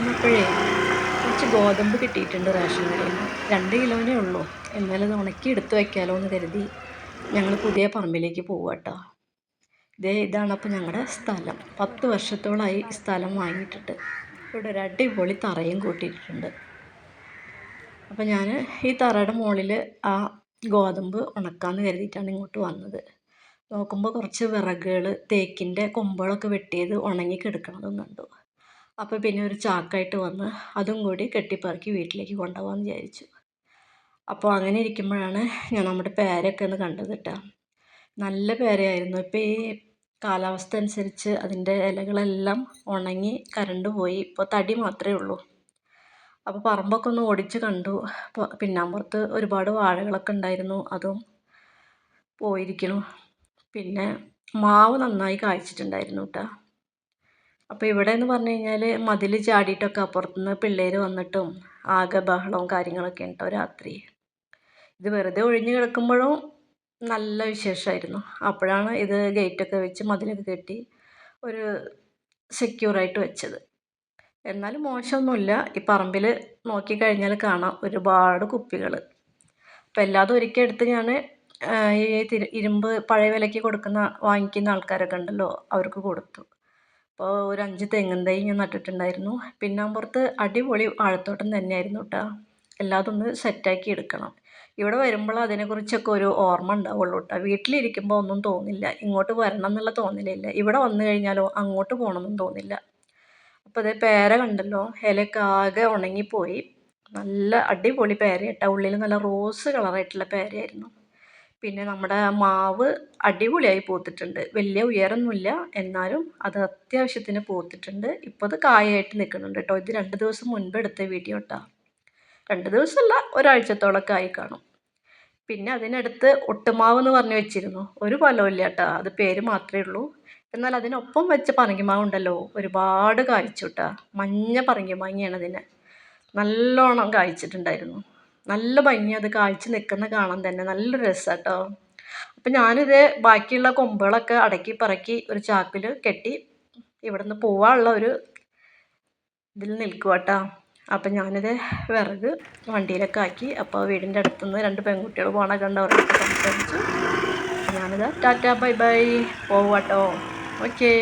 വന്നപ്പോഴേ കുറച്ച് ഗോതമ്പ് കിട്ടിയിട്ടുണ്ട് റേഷൻ കടയിൽ രണ്ട് കിലോനേ ഉള്ളൂ. എന്നാലും അത് ഉണക്കി എടുത്തു വയ്ക്കാമല്ലോ എന്ന് കരുതി ഞങ്ങൾ പുതിയ പറമ്പിലേക്ക് പോവാട്ടോ ഇതേ ഇതാണ് അപ്പോൾ ഞങ്ങളുടെ സ്ഥലം. പത്ത് വർഷത്തോളമായി സ്ഥലം വാങ്ങിയിട്ടിട്ട്. ഇവിടെ ഒരു അടിപൊളി തറയും കൂട്ടിയിട്ടുണ്ട്. അപ്പോൾ ഞാൻ ഈ തറയുടെ മുകളിൽ ആ ഗോതമ്പ് ഉണക്കാമെന്ന് കരുതിയിട്ടാണ് ഇങ്ങോട്ട് വന്നത്. നോക്കുമ്പോൾ കുറച്ച് വിറകുകൾ തേക്കിന്റെ കൊമ്പുകളൊക്കെ വെട്ടിയത് ഉണങ്ങി കിടക്കണതും കണ്ടു. അപ്പോൾ പിന്നെ ഒരു ചാക്കായിട്ട് വന്ന് അതും കൂടി കെട്ടിപ്പറക്കി വീട്ടിലേക്ക് കൊണ്ടുപോകാമെന്ന് വിചാരിച്ചു. അപ്പോൾ അങ്ങനെ ഇരിക്കുമ്പോഴാണ് ഞാൻ നമ്മുടെ പേരയൊക്കെ ഒന്ന് കണ്ടത് കേട്ടോ നല്ല പേരയായിരുന്നു. ഇപ്പോൾ ഈ കാലാവസ്ഥ അനുസരിച്ച് അതിന്റെ ഇലകളെല്ലാം ഉണങ്ങി കരണ്ട് പോയി. ഇപ്പോൾ തടി മാത്രമേ ഉള്ളൂ. അപ്പോൾ പറമ്പൊക്കെ ഒന്ന് ഓടിച്ച് കണ്ടു. പിന്നെ പിന്നാമ്പുറത്ത് ഒരുപാട് വാഴകളൊക്കെ ഉണ്ടായിരുന്നു. അതും പോയിരിക്കണു പിന്നെ മാവ് നന്നായി കായ്ച്ചിട്ടുണ്ടായിരുന്നു കേട്ടോ അപ്പോൾ ഇവിടെ എന്ന് പറഞ്ഞു കഴിഞ്ഞാൽ മതിൽ ചാടിയിട്ടൊക്കെ അപ്പുറത്തുനിന്ന് പിള്ളേർ വന്നിട്ടും ആകെ ബഹളവും കാര്യങ്ങളൊക്കെ ഉണ്ടോ രാത്രി? ഇത് വെറുതെ ഒഴിഞ്ഞു കിടക്കുമ്പോഴും നല്ല വിശേഷമായിരുന്നു അപ്പോഴാണ് ഇത് ഗേറ്റൊക്കെ വെച്ച് മതിലൊക്കെ കെട്ടി ഒരു സെക്യൂറായിട്ട് വെച്ചത്. എന്നാലും മോശമൊന്നുമില്ല. ഈ പറമ്പിൽ നോക്കിക്കഴിഞ്ഞാൽ കാണാം ഒരുപാട് കുപ്പികൾ അപ്പോൾ എല്ലാതും ഒരിക്കൽ എടുത്ത് ഞാൻ ഈ ഇരുമ്പ് പഴയ വിലയ്ക്ക് കൊടുക്കുന്ന വാങ്ങിക്കുന്ന ആൾക്കാരൊക്കെ ഉണ്ടല്ലോ അവർക്ക് കൊടുത്തു. അപ്പോൾ ഒരു അഞ്ച് തെങ്ങിൻ തൈ ഞാൻ നട്ടിട്ടുണ്ടായിരുന്നു. പിന്നാമ്പുറത്ത് അടിപൊളി വാഴത്തോട്ടം തന്നെയായിരുന്നു കേട്ടോ എല്ലാതും ഒന്ന് സെറ്റാക്കി എടുക്കണം. ഇവിടെ വരുമ്പോൾ അതിനെക്കുറിച്ചൊക്കെ ഒരു ഓർമ്മ ഉണ്ടാവുള്ളൂ കേട്ടോ വീട്ടിലിരിക്കുമ്പോൾ ഒന്നും തോന്നില്ല. ഇങ്ങോട്ട് വരണം എന്നുള്ള തോന്നലില്ല. ഇവിടെ വന്നു കഴിഞ്ഞാലോ അങ്ങോട്ട് പോകണമെന്നും തോന്നില്ല. അപ്പോൾ അതേ പേര കണ്ടല്ലോ? ഇലയൊക്കെ ആകെ ഉണങ്ങിപ്പോയി. നല്ല അടിപൊളി പേര ഉള്ളിൽ നല്ല റോസ് കളറായിട്ടുള്ള പേരയായിരുന്നു. പിന്നെ നമ്മുടെ മാവ് അടിപൊളിയായി പൂത്തിട്ടുണ്ട്. വലിയ ഉയരമൊന്നുമില്ല എന്നാലും അത് അത്യാവശ്യത്തിന് പൂത്തിട്ടുണ്ട്. ഇപ്പോൾ അത് കായായിട്ട് നിൽക്കുന്നുണ്ട് കേട്ടോ. ഇത് രണ്ട് ദിവസം മുൻപ് എടുത്ത വീഡിയോ കേട്ടോ രണ്ട് ദിവസമല്ല ഒരാഴ്ചത്തോളൊക്കെ ആയി കാണും. പിന്നെ അതിനടുത്ത് ഒട്ടുമാവ് എന്ന് പറഞ്ഞു വെച്ചിരുന്നു. ഒരു ഫലമില്ല കേട്ടോ അത് പേര് മാത്രമേ ഉള്ളൂ. എന്നാൽ അതിനൊപ്പം വെച്ച പറങ്കിമാവ് ഉണ്ടല്ലോ ഒരുപാട് കായ്ച്ചു കേട്ടോ മഞ്ഞ പറങ്കിമാങ്ങയാണ് അതിന്. നല്ലോണം കായ്ച്ചിട്ടുണ്ടായിരുന്നു. നല്ല ഭംഗി അത് കാഴ്ച നിൽക്കുന്ന കാണാൻ തന്നെ. നല്ല രസം കേട്ടോ അപ്പം ഞാനിത് ബാക്കിയുള്ള കൊമ്പുകളൊക്കെ അടക്കി പറക്കി ഒരു ചാക്കിൽ കെട്ടി ഇവിടെ നിന്ന് പോവാനുള്ള ഒരു ഇതിൽ നിൽക്കുക കേട്ടോ അപ്പം ഞാനിത് വിറക് വണ്ടിയിലൊക്കെ ആക്കി അപ്പോൾ വീടിന്റെ അടുത്തുനിന്ന് രണ്ട് പെൺകുട്ടികൾ പോണ ഉണ്ട് അവരൊക്കെ സംസാരിച്ചു. ഞാനിത് ടാറ്റ ബൈ ബൈ പോവാട്ടോ ഓക്കേ.